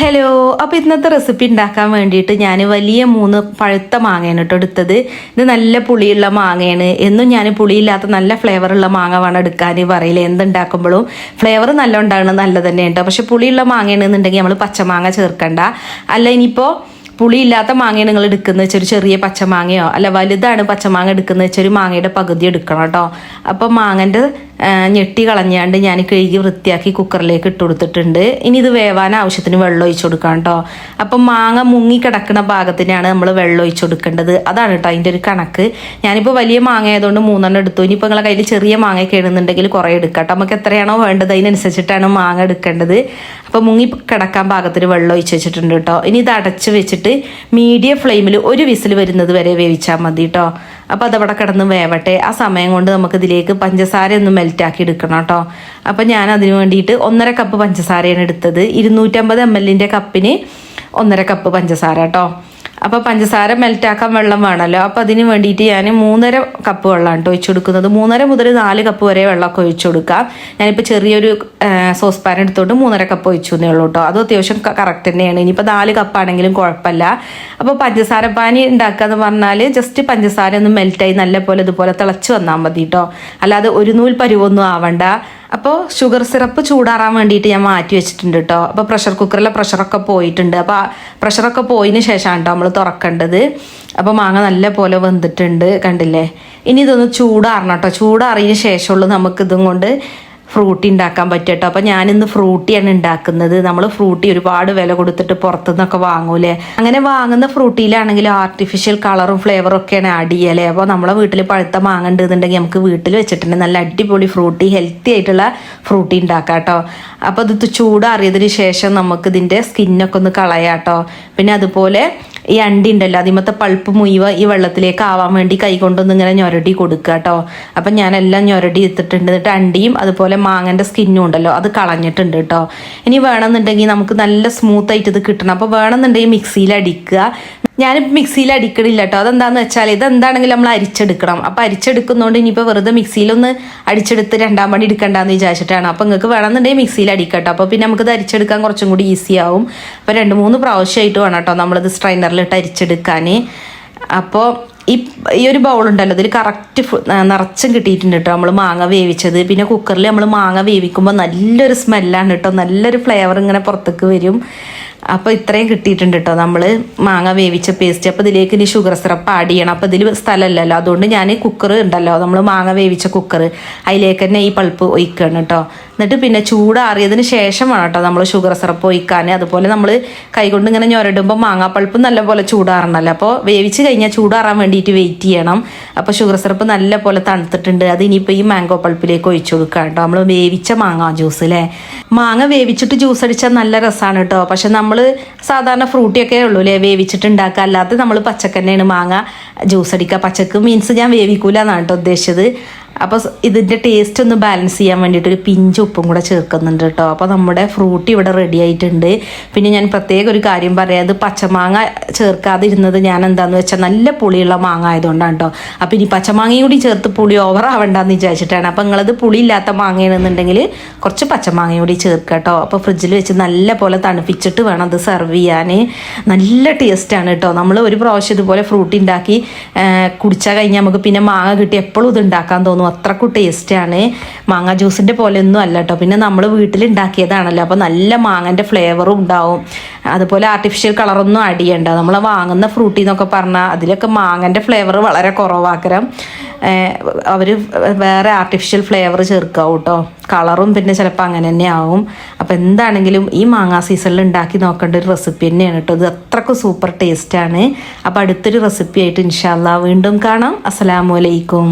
Hello അപ്പോൾ ഇന്നത്തെ recipe ഉണ്ടാക്കാൻ വേണ്ടിയിട്ട് ഞാൻ വലിയ മൂന്ന് പഴുത്ത മാങ്ങയാണ് കേട്ടോ എടുത്തത്. ഇത് നല്ല പുളിയുള്ള മാങ്ങയാണ്. എന്നും ഞാൻ പുളിയില്ലാത്ത നല്ല ഫ്ലേവറുള്ള മാങ്ങ വേണം എടുക്കാൻ പറയില്ല എന്തുണ്ടാക്കുമ്പോഴും ഫ്ലേവർ നല്ല ഉണ്ടാകണം നല്ലത് തന്നെ കേട്ടോ പക്ഷെ പുളിയുള്ള മാങ്ങയാണെന്നുണ്ടെങ്കിൽ നമ്മൾ പച്ചമാങ്ങ ചേർക്കണ്ട. അല്ല ഇനിയിപ്പോൾ പുളിയില്ലാത്ത മാങ്ങയാണ് നിങ്ങൾ എടുക്കുന്നത് വെച്ചാൽ ഒരു ചെറിയ പച്ചമാങ്ങയോ? അല്ല വലുതാണ് പച്ചമാങ്ങ എടുക്കുന്നത് വെച്ചാൽ ഒരു മാങ്ങയുടെ പകുതി എടുക്കണം കേട്ടോ അപ്പോൾ മാങ്ങന്റെ ഞെട്ടി കളഞ്ഞാണ്ട് ഞാൻ കഴുകി വൃത്തിയാക്കി കുക്കറിലേക്ക് ഇട്ട് കൊടുത്തിട്ടുണ്ട്. ഇനി ഇത് വേവാൻ ആവശ്യത്തിന് വെള്ളം ഒഴിച്ചു കൊടുക്കാം കേട്ടോ. അപ്പം മാങ്ങ മുങ്ങി കിടക്കുന്ന ഭാഗത്തിനാണ് നമ്മൾ വെള്ളം ഒഴിച്ചു കൊടുക്കേണ്ടത്. അതാണ് കേട്ടോ അതിന്റെ ഒരു കണക്ക്. ഞാനിപ്പോൾ വലിയ മാങ്ങ ആയതുകൊണ്ട് മൂന്നെണ്ണം എടുത്തു. ഇനിയിപ്പോൾ നിങ്ങളെ കയ്യിൽ ചെറിയ മാങ്ങ കേടുന്നുണ്ടെങ്കിൽ കുറേ എടുക്കാം കേട്ടോ. നമുക്ക് എത്രയാണോ വേണ്ടത് അതിനനുസരിച്ചിട്ടാണ് മാങ്ങ എടുക്കേണ്ടത്. അപ്പോൾ മുങ്ങി കിടക്കാൻ ഭാഗത്തിന് വെള്ളം ഒഴിച്ച് വെച്ചിട്ടുണ്ട് കേട്ടോ. ഇനി ഇത് അടച്ച് വെച്ചിട്ട് മീഡിയം ഫ്ലെയിമിൽ ഒരു വിസിൽ വരുന്നത് വരെ വേവിച്ചാൽ മതി കേട്ടോ. അപ്പോൾ അതവിടെ കിടന്ന് വേവട്ടെ. ആ സമയം കൊണ്ട് നമുക്ക് ഇതിലേക്ക് പഞ്ചസാര ഒന്ന് മെൽറ്റാക്കി എടുക്കണം കേട്ടോ. അപ്പോൾ ഞാൻ അതിന് വേണ്ടിയിട്ട് ഒന്നര കപ്പ് പഞ്ചസാരയാണ് എടുത്തത്. ഇരുന്നൂറ്റമ്പത് എം എല്ലിന്റെ കപ്പിന് ഒന്നര കപ്പ് പഞ്ചസാര കേട്ടോ. അപ്പോൾ പഞ്ചസാര മെൽറ്റാക്കാൻ വെള്ളം വേണമല്ലോ. അപ്പോൾ അതിന് വേണ്ടിയിട്ട് ഞാൻ മൂന്നര കപ്പ് വെള്ളമാണ് കേട്ടോ ഒഴിച്ചു കൊടുക്കുന്നത്. മൂന്നര മുതൽ നാല് കപ്പ് വരെ വെള്ളമൊക്കെ ഒഴിച്ചു കൊടുക്കാം. ഞാനിപ്പോൾ ചെറിയൊരു സോസ് പാൻ എടുത്തോണ്ട് മൂന്നര കപ്പ് ഒഴിച്ചു എന്നേ ഉള്ളൂ കേട്ടോ അത് അത്യാവശ്യം കറക്റ്റ് തന്നെയാണ്. ഇനിയിപ്പോൾ നാല് കപ്പാണെങ്കിലും കുഴപ്പമില്ല. അപ്പോൾ പഞ്ചസാര പാനി ഉണ്ടാക്കുക എന്ന് പറഞ്ഞാൽ ജസ്റ്റ് പഞ്ചസാര ഒന്ന് മെൽറ്റായി നല്ല പോലെ ഇതുപോലെ തിളച്ച് വന്നാൽ മതി കേട്ടോ അല്ലാതെ ഒരു നൂൽ പരുവൊന്നും ആവണ്ട. അപ്പോൾ ഷുഗർ സിറപ്പ് ചൂടാറാൻ വേണ്ടിയിട്ട് ഞാൻ മാറ്റി വെച്ചിട്ടുണ്ട് കേട്ടോ. അപ്പോൾ പ്രഷർ കുക്കറിലെ പ്രഷറൊക്കെ പോയിട്ടുണ്ട്. അപ്പോൾ പ്രഷറൊക്കെ പോയതിന് ശേഷമാണ് കേട്ടോ നമ്മൾ തുറക്കേണ്ടത്. അപ്പോൾ മാങ്ങ നല്ല പോലെ വെന്തിട്ടുണ്ട് കണ്ടില്ലേ? ഇനി ഇതൊന്ന് ചൂടാറണം കേട്ടോ. ചൂടാറിയതിന് ശേഷമുള്ളൂ നമുക്കിതും കൊണ്ട് ഫ്രൂട്ടി ഉണ്ടാക്കാൻ പറ്റും അപ്പോൾ ഞാനിന്ന് ഫ്രൂട്ടിയാണ് ഉണ്ടാക്കുന്നത്. നമ്മൾ ഫ്രൂട്ടി ഒരുപാട് വില കൊടുത്തിട്ട് പുറത്തുനിന്നൊക്കെ വാങ്ങൂലേ? അങ്ങനെ വാങ്ങുന്ന ഫ്രൂട്ടിയിലാണെങ്കിൽ ആർട്ടിഫിഷ്യൽ കളറും ഫ്ലേവറും ഒക്കെയാണ് ആഡ് ചെയ്യലേ. അപ്പോൾ നമ്മളെ വീട്ടിൽ പഴുത്ത മാങ്ങ ഉണ്ടെന്നുണ്ടെങ്കിൽ നമുക്ക് വീട്ടിൽ വെച്ചിട്ടുണ്ട്. നല്ല അടിപൊളി ഫ്രൂട്ടി ഹെൽത്തി ആയിട്ടുള്ള ഫ്രൂട്ടി ഉണ്ടാക്കാം കേട്ടോ അപ്പോൾ ഇത് ചൂടാറിയതിന് ശേഷം നമുക്ക് ഇതിന്റെ സ്കിന്നൊക്കെ ഒന്ന് കളയാട്ടോ. പിന്നെ അതുപോലെ ഈ അണ്ടി ഉണ്ടല്ലോ അതിമത്തെ പൾപ്പ് മുയിവ ഈ വെള്ളത്തിലേക്ക് ആവാൻ വേണ്ടി കൈ കൊണ്ടൊന്ന് ഇങ്ങനെ ഞൊരടി കൊടുക്കുക കേട്ടോ അപ്പം ഞാനെല്ലാം ഞൊരടി എടുത്തിട്ടുണ്ട്. എന്നിട്ട് അണ്ടിയും അതുപോലെ മാങ്ങന്റെ സ്കിന്നും ഉണ്ടല്ലോ അത് കളഞ്ഞിട്ടുണ്ട് കേട്ടോ ഇനി വേണമെന്നുണ്ടെങ്കിൽ നമുക്ക് നല്ല സ്മൂത്ത് ആയിട്ട് ഇത് കിട്ടണം. അപ്പോൾ വേണമെന്നുണ്ടെങ്കിൽ മിക്സിയിൽ അടിക്കുക. ഞാനിപ്പോൾ മിക്സിയിൽ അടിക്കണില്ല കേട്ടോ അതെന്താണെന്ന് വെച്ചാൽ ഇതെന്താണെങ്കിലും നമ്മൾ അരിച്ചെടുക്കണം. അപ്പോൾ അരിച്ചെടുക്കുന്നതുകൊണ്ട് ഇനിയിപ്പോൾ വെറുതെ മിക്സിയിലൊന്ന് അടിച്ചെടുത്ത് രണ്ടാം പണി എടുക്കണ്ടെന്ന് വിചാരിച്ചിട്ടാണ്. അപ്പോൾ നിങ്ങൾക്ക് വേണമെന്നുണ്ടെങ്കിൽ മിക്സിയിൽ അടിക്കട്ടോ അപ്പോൾ പിന്നെ നമുക്കിത് അരിച്ചെടുക്കാൻ കുറച്ചും കൂടി ഈസി ആവും. അപ്പോൾ രണ്ട് മൂന്ന് പ്രാവശ്യമായിട്ട് വേണം കേട്ടോ നമ്മളിത് സ്ട്രൈനറിലിട്ട് അരിച്ചെടുക്കാൻ അപ്പോൾ ഈ ഈ ഒരു ബൗൾ ഉണ്ടല്ലോ ഇതിൽ കറക്റ്റ് നിറച്ചും കിട്ടിയിട്ടുണ്ട് കേട്ടോ നമ്മൾ മാങ്ങ വേവിച്ചത്. പിന്നെ കുക്കറിൽ നമ്മൾ മാങ്ങ വേവിക്കുമ്പോൾ നല്ലൊരു സ്മെല്ലാണ് കേട്ടോ നല്ലൊരു ഫ്ലേവർ ഇങ്ങനെ പുറത്തേക്ക് വരും. അപ്പോൾ ഇത്രയും കിട്ടിയിട്ടുണ്ട് കേട്ടോ നമ്മൾ മാങ്ങ വേവിച്ച പേസ്റ്റ് അപ്പോൾ ഇതിലേക്ക് ഇനി ഷുഗർ സിറപ്പ് ആഡ് ചെയ്യണം. അപ്പോൾ ഇതിൽ സ്ഥലമല്ലല്ലോ അതുകൊണ്ട് ഞാൻ കുക്കർ ഉണ്ടല്ലോ നമ്മൾ മാങ്ങ വേവിച്ച കുക്കർ അതിലേക്ക് തന്നെ ഈ പൾപ്പ് ഒഴിക്കണം കേട്ടോ എന്നിട്ട് പിന്നെ ചൂടാറിയതിന് ശേഷമാണ് കേട്ടോ നമ്മൾ ഷുഗർ സിറപ്പ് ഒഴിക്കാൻ അതുപോലെ നമ്മൾ കൈകൊണ്ട് ഇങ്ങനെ ഞൊരടുമ്പോൾ മാങ്ങാ പൾപ്പ് നല്ലപോലെ ചൂടാറണമല്ലോ അപ്പോൾ വേവിച്ച് കഴിഞ്ഞാൽ ചൂടാറാൻ വേണ്ടിയിട്ട് വെയിറ്റ് ചെയ്യണം. അപ്പോൾ ഷുഗർ സിറപ്പ് നല്ല പോലെ തണുത്തിട്ടുണ്ട്. അത് ഇനിയിപ്പോൾ ഈ മാംഗോ പൾപ്പിലേക്ക് ഒഴിച്ചു കൊടുക്കാം കേട്ടോ. നമ്മൾ വേവിച്ച മാങ്ങ ജ്യൂസ് അല്ലേ മാങ്ങ വേവിച്ചിട്ട് ജ്യൂസ് അടിച്ചാൽ നല്ല രസമാണ് കേട്ടോ. പക്ഷെ നമ്മൾ സാധാരണ ഫ്രൂട്ടിയൊക്കെ ഉള്ളൂ അല്ലേ വേവിച്ചിട്ട് ഉണ്ടാക്കുക അല്ലാതെ നമ്മൾ പച്ചക്കന്നെയാണ് മാങ്ങ ജ്യൂസ് അടിക്കുക പച്ചക്ക് മീൻസ് ഞാൻ വേവിക്കൂല എന്നാണ് കേട്ടോ ഉദ്ദേശിച്ചത്. അപ്പോൾ ഇതിന്റെ ടേസ്റ്റ് ഒന്ന് ബാലൻസ് ചെയ്യാൻ വേണ്ടിയിട്ട് ഒരു പിഞ്ച് ഉപ്പും കൂടെ ചേർക്കുന്നുണ്ട് കേട്ടോ. അപ്പോൾ നമ്മുടെ ഫ്രൂട്ട് ഇവിടെ റെഡി ആയിട്ടുണ്ട്. പിന്നെ ഞാൻ പ്രത്യേക ഒരു കാര്യം പറയാം. അത് പച്ചമാങ്ങ ചേർക്കാതിരുന്നത് ഞാൻ എന്താന്ന് വെച്ചാൽ നല്ല പുളിയുള്ള മാങ്ങ ആയതുകൊണ്ടാണ് കേട്ടോ. അപ്പോൾ ഇനി പച്ചമാങ്ങയും കൂടി ചേർത്ത് പുളി ഓവർ ആവണ്ടെന്ന് വിചാരിച്ചിട്ടാണ്. അപ്പോൾ നിങ്ങളത് പുളി ഇല്ലാത്ത മാങ്ങയാണെന്നുണ്ടെങ്കിൽ കുറച്ച് പച്ചമാങ്ങയും കൂടി ചേർക്കുക കേട്ടോ. അപ്പോൾ ഫ്രിഡ്ജിൽ വെച്ച് നല്ല പോലെ തണുപ്പിച്ചിട്ട് വേണം അത് സെർവ് ചെയ്യാൻ നല്ല ടേസ്റ്റാണ് കേട്ടോ. നമ്മൾ ഒരു പ്രാവശ്യം ഇതുപോലെ ഫ്രൂട്ട് ഉണ്ടാക്കി കുടിച്ചാൽ കഴിഞ്ഞാൽ നമുക്ക് പിന്നെ മാങ്ങ കിട്ടി എപ്പോഴും ഇത് ഉണ്ടാക്കാൻ തോന്നും. അത്രക്കും ടേസ്റ്റാണ് മാങ്ങ ജ്യൂസിന്റെ പോലെയൊന്നും അല്ല കേട്ടോ പിന്നെ നമ്മൾ വീട്ടിൽ ഉണ്ടാക്കിയതാണല്ലോ അപ്പോൾ നല്ല മാങ്ങന്റെ ഫ്ലേവറും ഉണ്ടാവും. അതുപോലെ ആർട്ടിഫിഷ്യൽ കളറൊന്നും ആഡ് ചെയ്യണ്ട നമ്മൾ വാങ്ങുന്ന ഫ്രൂട്ടി എന്നൊക്കെ പറഞ്ഞാൽ അതിലൊക്കെ മാങ്ങന്റെ ഫ്ലേവർ വളരെ കുറവാക്കരം അവർ വേറെ ആർട്ടിഫിഷ്യൽ ഫ്ലേവർ ചേർക്കാവും കേട്ടോ കളറും പിന്നെ ചിലപ്പോൾ അങ്ങനെ തന്നെ ആവും. അപ്പോൾ എന്താണെങ്കിലും ഈ മാങ്ങ സീസണിൽ ഉണ്ടാക്കി നോക്കേണ്ട ഒരു റെസിപ്പി തന്നെയാണ് കേട്ടോ ഇത് അത്രക്കും സൂപ്പർ ടേസ്റ്റാണ് അപ്പോൾ അടുത്തൊരു റെസിപ്പി ആയിട്ട് ഇൻഷാല്ല വീണ്ടും കാണാം. അസ്സലാമലൈക്കും